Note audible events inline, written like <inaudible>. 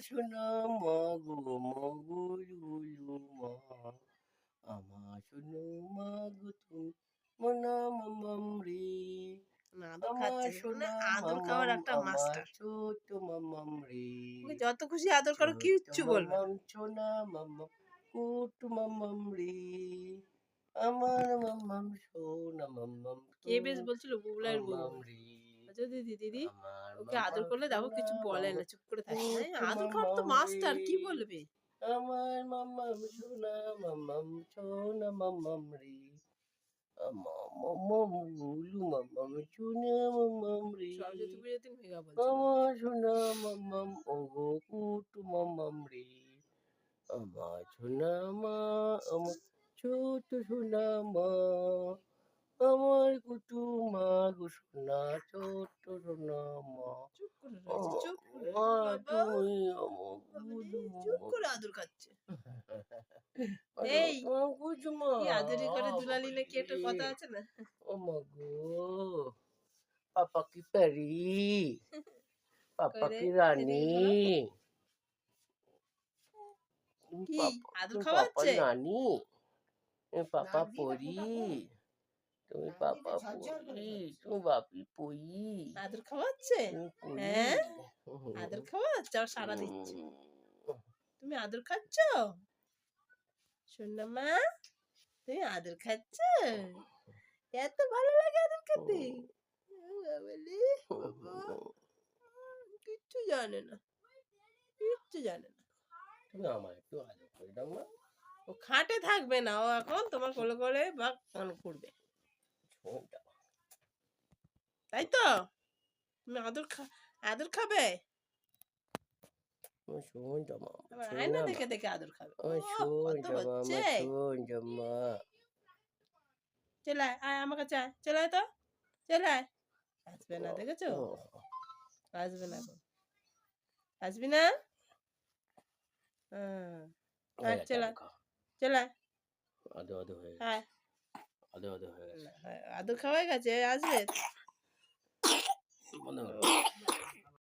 সোনা মা গো মগো মা। আমার সোনা মা গো তুমি মনা মামাম রে। আমার খাচ্ছে। না সোনা আদর খাওয়ার মামাম, একটা আমার মাস্টার। ছোট মামাম রে। ওকে যত খুশি আদর করো কিচ্ছু বলবে সোনা মামাম কুট মামাম রে। আমার মামাম সোনা মামাম কে বেশ বলছিল? বুবলার রে। আচ্ছা দিদি দিদি ওকে আদর করলে দেখো কিছু বলে না চুপ করে থাকে হ্যাঁ, আদর খাওয়ার তো মাস্টার কি বলবে? আমার মামাম সোনা মামাম সোনা মামাম রে। আমার সোনা মামাম রে। সরস্বতী পুজোর দিন মেগা বলছিল আমার সোনা মামাম ওগো কুটু মামাম রে। আমার সোনা মা আমার ছোট সোনা মা। আমার কুটু মা গো সোনা ছোট সোনা মা চুপ করে ও রয়েছে চুপ করে মা বাবা। তুমি আমার বাবারে, গুলু চুপ করে আদর খাচ্ছে। <laughs> এই, আমার কুটু মা কি আদরি করে দুলালি নাকি একটা কথা আছে না? ও মা গো পাপা কি প্যারি? পাপা কি রানী? কি, পাপা- আদর খাওয়াচ্ছে? পাপা পাপা পরি। তুমি ঝরঝর করে তুমি বাপি পই আদর খাওয়াচ্ছে হ্যাঁ? আদর খাওয়াচ্ছে আর সারা দিচ্ছে তুমি আদর খাচ্ছ শোনা মা তুমি আদর খাচ্ছ এত ভালো লাগে আদর খেতে বাবা, কিচ্ছু জানে না কিচ্ছু জানে না তুমি আমার একটু আদর করে দাও না ও খাটে থাকবে না ও এখন তোমার কোলে কোলে বা কান করবে। তাই তো তুমি আদর খা আদর খাবে আয়না দেখে দেখে আদর খাবে চলে আয় আয় আমার কাছে আয় চলে আয় তো চলে আয় আসবে না দেখেছ আসবে না আসবি না চলে। চলে আদো আদো হয়ে আদো আদো হয়ে গেছে হ্যাঁ, আদর খাওয়াই গেছে আসবে।